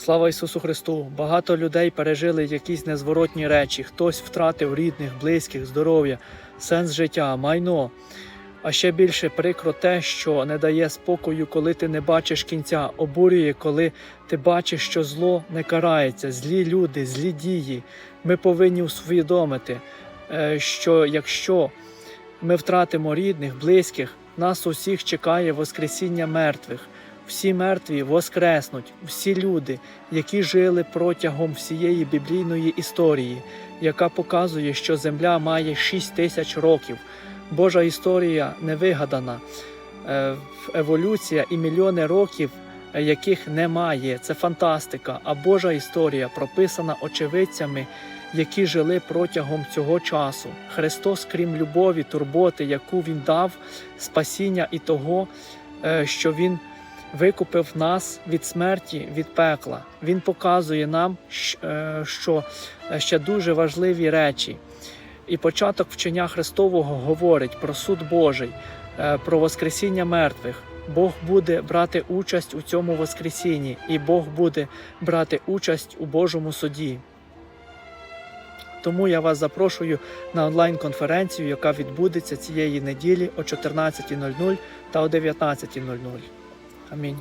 Слава Ісусу Христу! Багато людей пережили якісь незворотні речі. Хтось втратив рідних, близьких, здоров'я, сенс життя, майно. А ще більше прикро те, що не дає спокою, коли ти не бачиш кінця, обурює, коли ти бачиш, що зло не карається, злі люди, злі дії. Ми повинні усвідомити, е, що якщо ми втратимо рідних, близьких, нас усіх чекає Воскресіння мертвих. Всі мертві воскреснуть, всі люди, які жили протягом всієї біблійної історії, яка показує, що Земля має 6 тисяч років. Божа історія не вигадана, Е, еволюція і мільйони років, е, яких немає. Це фантастика. А Божа історія прописана очевидцями, які жили протягом цього часу. Христос, крім любові, турботи, яку Він дав, спасіння і того, е, що Він викупив нас від смерті, від пекла. Він показує нам, е, що е, ще дуже важливі речі. І початок вчення Христового говорить про суд Божий, е, про Воскресіння мертвих. Бог буде брати участь у цьому Воскресінні, і Бог буде брати участь у Божому суді. Тому я вас запрошую на онлайн-конференцію, яка відбудеться цієї неділі о 14.00 та о 19.00. Амінь.